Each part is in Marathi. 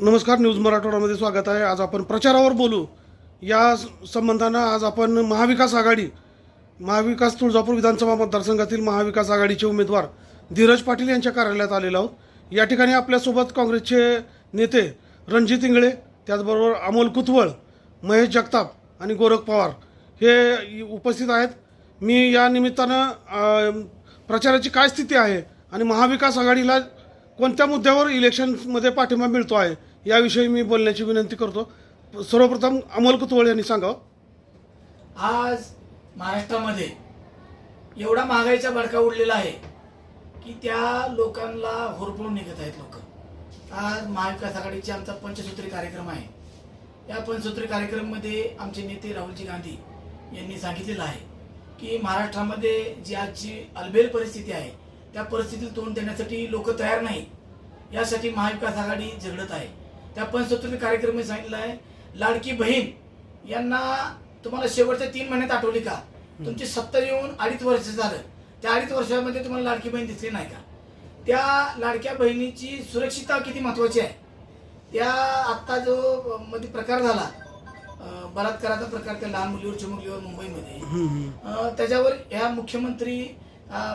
नमस्कार न्यूज मराठवाड्यामध्ये स्वागत आहे. आज आपण प्रचारावर बोलू. या संबंधानं आज आपण महाविकास आघाडी महाविकास तुळजापूर विधानसभा मतदारसंघातील महाविकास आघाडीचे उमेदवार धीरज पाटील यांच्या कार्यालयात आलेलो आहोत. या ठिकाणी आपल्यासोबत काँग्रेसचे नेते रणजित इंगळे त्याचबरोबर अमोल कुतवळ महेश जगताप आणि गोरख पवार हे उपस्थित आहेत. मी या निमित्तानं प्रचाराची काय स्थिती आहे आणि महाविकास आघाडीला कोणत्या मुद्द्यावर इलेक्शनमध्ये पाठिंबा मिळतो आहे याविषयी मी बोलण्याची विनंती करतो. सर्वप्रथम अमोल कुतवळ यांनी सांगावं. आज महाराष्ट्रामध्ये एवढा महागाईचा भडका उडलेला आहे की त्या लोकांना होरपळून निघत आहेत लोक. आज महाविकास आघाडीचे आमचा पंचसूत्री कार्यक्रम आहे. या पंचसूत्री कार्यक्रममध्ये आमचे नेते राहुलजी गांधी यांनी सांगितलेलं आहे की महाराष्ट्रामध्ये जी आजची अलबेल परिस्थिती आहे त्या परिस्थितीला तोंड देण्यासाठी लोक तयार नाही यासाठी महाविकास आघाडी झगडत आहे. त्या पंचसूत्री कार्यक्रमात सांगितलं आहे लाडकी बहीण यांना तुम्हाला शेवटच्या तीन महिन्यात आठवली का? तुमची सत्ता येऊन अडीच वर्ष झालं. त्या अडीच वर्षामध्ये तुम्हाला लाडकी बहीण दिसली नाही का? त्या लाडक्या बहिणीची सुरक्षितता किती महत्वाची आहे? त्या आत्ता जो मध्ये प्रकार झाला बलात्काराचा प्रकार त्या लहान मुलीवर चिमुकलीवर मुंबईमध्ये. त्याच्यावर ह्या मुख्यमंत्री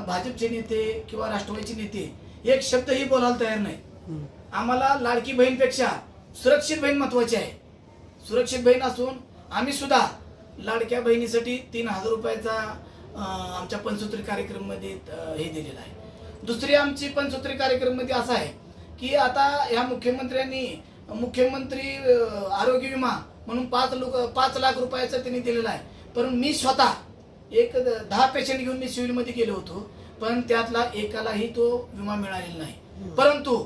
भाजपचे नेते किंवा राष्ट्रवादीचे नेते एक शब्दही बोलायला तयार नाही. आम्हाला लाडकी बहीणपेक्षा सुरक्षित बहीण महत्वाची आहे. सुरक्षित बहीण असून आम्ही सुद्धा लाडक्या बहिणीसाठी तीन हजार रुपयाचा आमच्या पंचसूत्री कार्यक्रममध्ये हे दिलेलं आहे. दुसरी आमची पंचसूत्री कार्यक्रममध्ये असं आहे की आता ह्या मुख्यमंत्र्यांनी मुख्यमंत्री आरोग्य विमा म्हणून पाच लोक पाच लाख रुपयाचा त्यांनी दिलेला आहे. पण मी स्वतः एक दहा पेशंट घेऊन मी सिव्हिलमध्ये गेलो होतो. पण त्यातला एकालाही तो विमा मिळालेला नाही. परंतु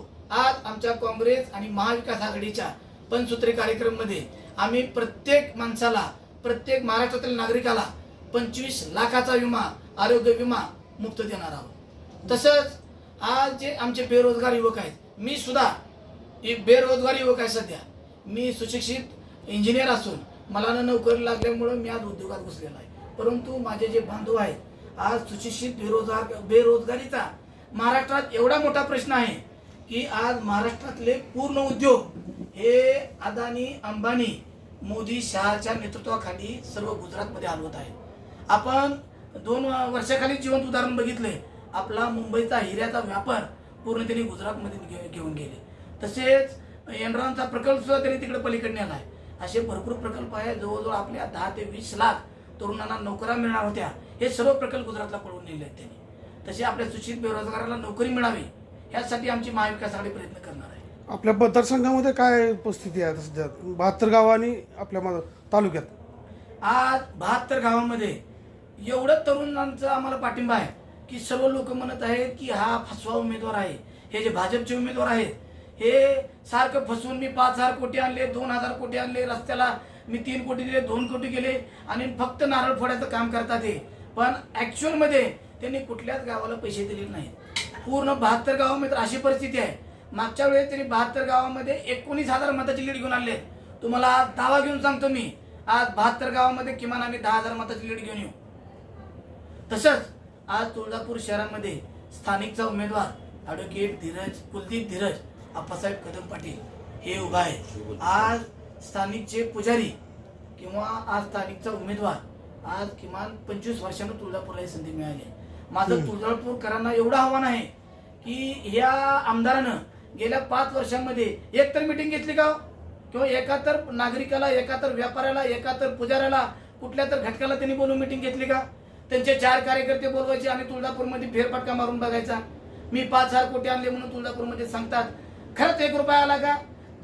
आमच्या काँग्रेस आणि महाविकास आघाडीच्या पंचसूत्री कार्यक्रममध्ये आम्ही प्रत्येक माणसाला प्रत्येक महाराष्ट्रातील नागरिकाला पंचवीस लाखाचा विमा आरोग्य विमा मुक्त देणार आहोत. तसंच आज जे आमचे बेरोजगार युवक आहेत मी सुद्धा एक बेरोजगार युवक आहे सध्या. मी सुशिक्षित इंजिनियर असून मला ना नोकरी लागल्यामुळं मी आज उद्योगात घुसलेला आहे. परंतु माझे जे बांधव आहेत आज सुशिक्षित बेरोजगार बेरोजगारीचा महाराष्ट्रात एवढा मोठा प्रश्न आहे की आज महाराष्ट्रातले पूर्ण उद्योग हे अदानी अंबानी मोदी शहाच्या नेतृत्वाखाली सर्व गुजरातमध्ये हलवत आहे आपण दोन वर्षाखाली जिवंत उदाहरण बघितले. आपला मुंबईचा हिऱ्याचा व्यापार पूर्ण त्यांनी गुजरातमध्ये घे- घेऊन गेले. तसेच एनरॉनचा प्रकल्प सुद्धा त्यांनी तिकडे पलीकडे नेला आहे असे भरपूर प्रकल्प आहे जवळजवळ आपल्या दहा ते वीस लाख तरुणांना नोकऱ्या मिळणार होत्या. हे सर्व प्रकल्प गुजरातला पळवून नेले आहेत त्यांनी. तसे आपल्या सूचित बेरोजगाराला नोकरी मिळावी यासाठी आमची महाविकास आघाडी प्रयत्न करणार आहे. आपल्या मतदारसंघामध्ये काय उपस्थिती आहे सध्या? बहात्तर गाव आणि आपल्या मा- तालुक्यात. आज बहात्तर गावामध्ये एवढं तरुणांचा आम्हाला पाठिंबा आहे की सर्व लोक म्हणत आहेत की हा फसवा उमेदवार आहे. हे जे भाजपचे उमेदवार आहेत हे सारखं फसवून मी पाच हजार कोटी आणले दोन हजार कोटी आणले रस्त्याला मी तीन कोटी दिले दोन कोटी गेले आणि फक्त नारळ फोडायचं काम करतात हे. पण ऍक्च्युअलमध्ये त्यांनी कुठल्याच गावाला पैसे दिलेले नाहीत. पूर्ण बहात्तर गावामध्ये तर अशी परिस्थिती आहे. मागच्या वेळेस त्यांनी बहात्तर गावामध्ये एकोणीस हजार मताची लीड घेऊन आले तुम्हाला आज दावा घेऊन सांगतो मी. आज बहात्तर गावामध्ये किमान आम्ही दहा हजार मताची लीड घेऊन येऊ. तसंच आज तुळजापूर शहरामध्ये स्थानिकचा उमेदवार ॲडव्होकेट धीरज कुलदीप धीरज आप्पासाहेब कदम पाटील हे उभा आहे आज स्थानिकचे पुजारी किंवा आज स्थानिकचा उमेदवार आज किमान पंचवीस वर्षानं तुळजापूरला ही संधी मिळाली आहे. माझं तुळजापूरकरांना एवढं आव्हान आहे की या आमदारानं गेल्या पाच वर्षांमध्ये एक तर मिटिंग घेतली का हो? किंवा एका तर नागरिकाला एका तर व्यापाऱ्याला एका तर पुजाऱ्याला कुठल्या तर घटकाला त्यांनी बोलून मिटिंग घेतली का? त्यांचे चार कार्यकर्ते बोलवायचे आणि तुळजापूरमध्ये फेरफटका मारून बघायचा. मी पाच हजार कोटी आणले म्हणून तुळजापूरमध्ये सांगतात. खरंच एक रुपया आला का?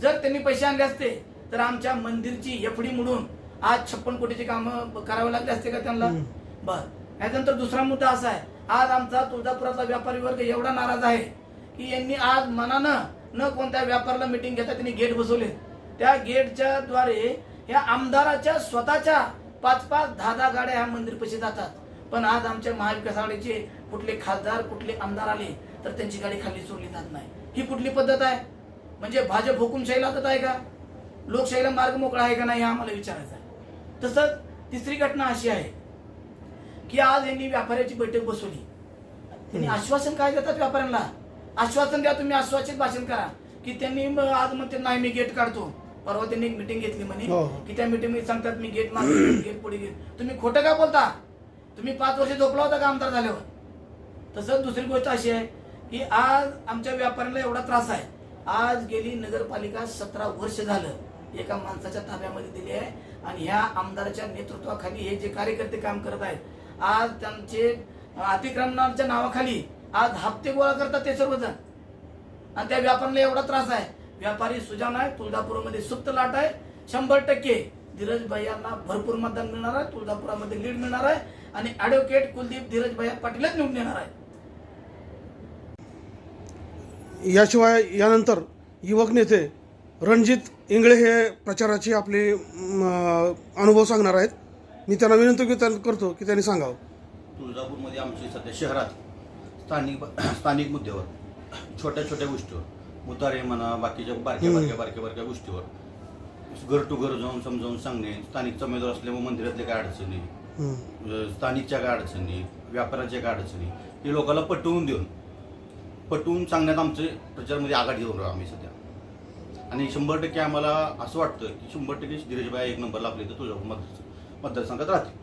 जर त्यांनी पैसे आणले असते तर आमच्या मंदिरची एफडी मोडून आज छप्पन कोटीची कामं करावे लागले असते का त्यांना? बर. याच्यानंतर दुसरा मुद्दा असा आहे. आज आमचा तुळजापुरातला व्यापारी वर्ग एवढा नाराज आहे की यांनी आज मनानं न कोणत्या व्यापाराला मिटिंग घेता त्यांनी गेट बसवले. त्या गेटच्या द्वारे या आमदाराच्या स्वतःच्या पाच पाच दहा दहा गाड्या ह्या मंदिर जातात. पण आज आमच्या महाविकास आघाडीचे कुठले खासदार कुठले आमदार आले तर त्यांची गाडी खाली सोडली जात नाही. ही कुठली पद्धत आहे? म्हणजे भाजप हुकुमशाहीला जात आहे का? लोकशाहीला मार्ग मोकळा आहे का नाही हे आम्हाला विचारायचं आहे. तसंच तिसरी घटना अशी आहे. की आज यांनी व्यापाऱ्याची बैठक बसवली. त्यांनी आश्वासन काय देतात व्यापाऱ्यांना? आश्वासन द्या तुम्ही आश्वासित भाषण करा. की त्यांनी आज म्हणते नाही मी गेट काढतो. परवा त्यांनी एक मिटिंग घेतली म्हणे. हो. की त्या मिटिंगमध्ये सांगतात मी गेट मागे गेट पुढे गेट तुम्ही खोटं का बोलता? तुम्ही पाच वर्ष झोपला होता का आमदार झाल्यावर? तसंच दुसरी गोष्ट अशी आहे की आज आमच्या व्यापाऱ्यांना एवढा त्रास आहे. आज गेली नगरपालिका सतरा वर्ष झालं एका माणसाच्या ताब्यामध्ये दिली आहे. आणि ह्या आमदाराच्या नेतृत्वाखाली हे जे कार्यकर्ते काम करत आहेत आज त्यांचे अतिक्रमणाच्या नावाखाली आज हप्ते गोळा करतात ते सर्वजण. आणि त्या व्यापाऱ्याला एवढा त्रास आहे. व्यापारी सुजान आहे तुळजापूरमध्ये सुप्त लाट आहे. शंभर टक्के धीरज यांना भरपूर मतदान मिळणार आहे. तुळजापुरामध्ये लीड मिळणार आहे. आणि ऍडव्होकेट कुलदीप धीरज भैया पाटीलच निवडून येणार आहे. याशिवाय यानंतर युवक नेते रणजित इंगळे हे प्रचाराची आपले अनुभव सांगणार आहेत. मी त्यांना विनंती की करतो की त्यांनी सांगावं. तुळजापूरमध्ये आमचे सध्या शहरात स्थानिक स्थानिक मुद्द्यावर छोट्या छोट्या गोष्टीवर मुतारे म्हणा बाकीच्या बारक्या. बारक्या बारक्या बारक्या गोष्टीवर घर टू घर जाऊन समजावून सांगणे स्थानिक उमेदवार असल्यामुळे मंदिरातल्या काय अडचणी स्थानिकच्या काय अडचणी व्यापाराच्या काय अडचणी हे लोकांना पटवून देऊन पटवून सांगण्यात आमचे प्रचारमध्ये आघाडी घेऊन राहू आम्ही सध्या. आणि शंभर टक्के आम्हाला असं वाटतं की शंभर टक्के धीरजबाई एक नंबरला आपल्या इथं तुळजापूर मतदार मतदारसंघात राहतील.